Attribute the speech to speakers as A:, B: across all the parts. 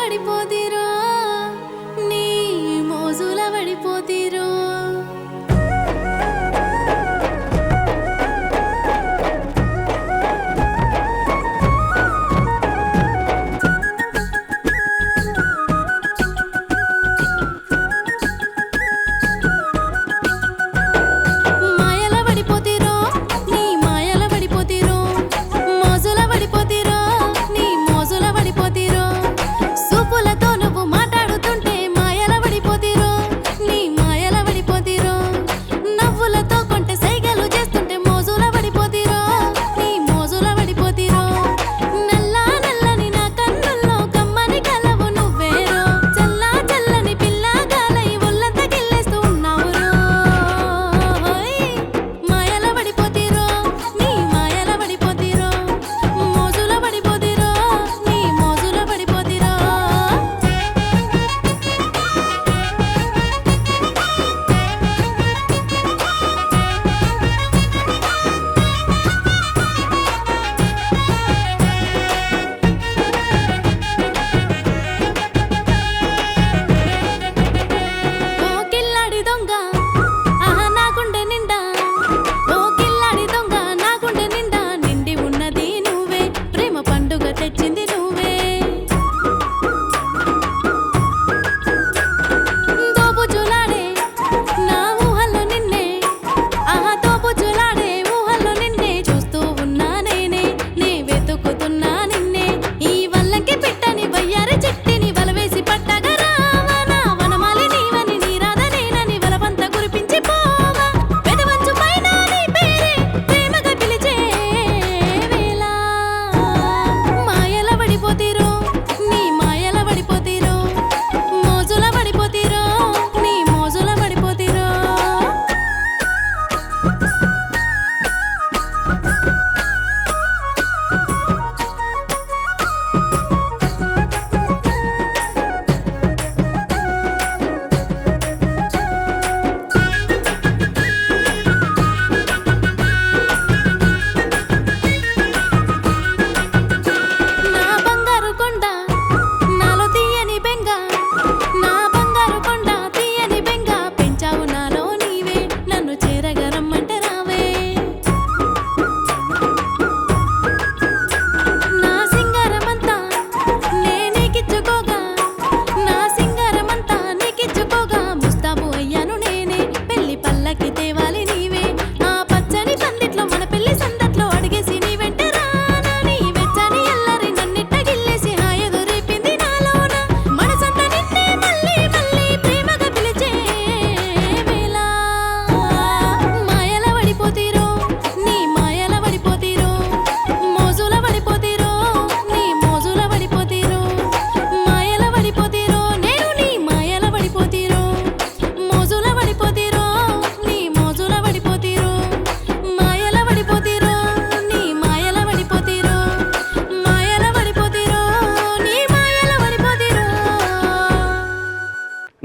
A: சாவடி போ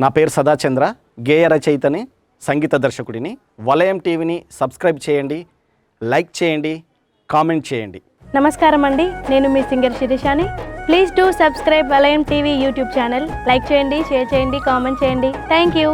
A: నా పేరు సదాచంద్ర గేయ రచయితని సంగీత దర్శకుడిని. వలయం టీవీని సబ్స్క్రైబ్ చేయండి లైక్ చేయండి కామెంట్ చేయండి.
B: నమస్కారం అండి. నేను మీ singer శిరీషాని. Please do subscribe Valayam TV YouTube channel. Like చేయండి షేర్ చేయండి కామెంట్ చేయండి. Thank you.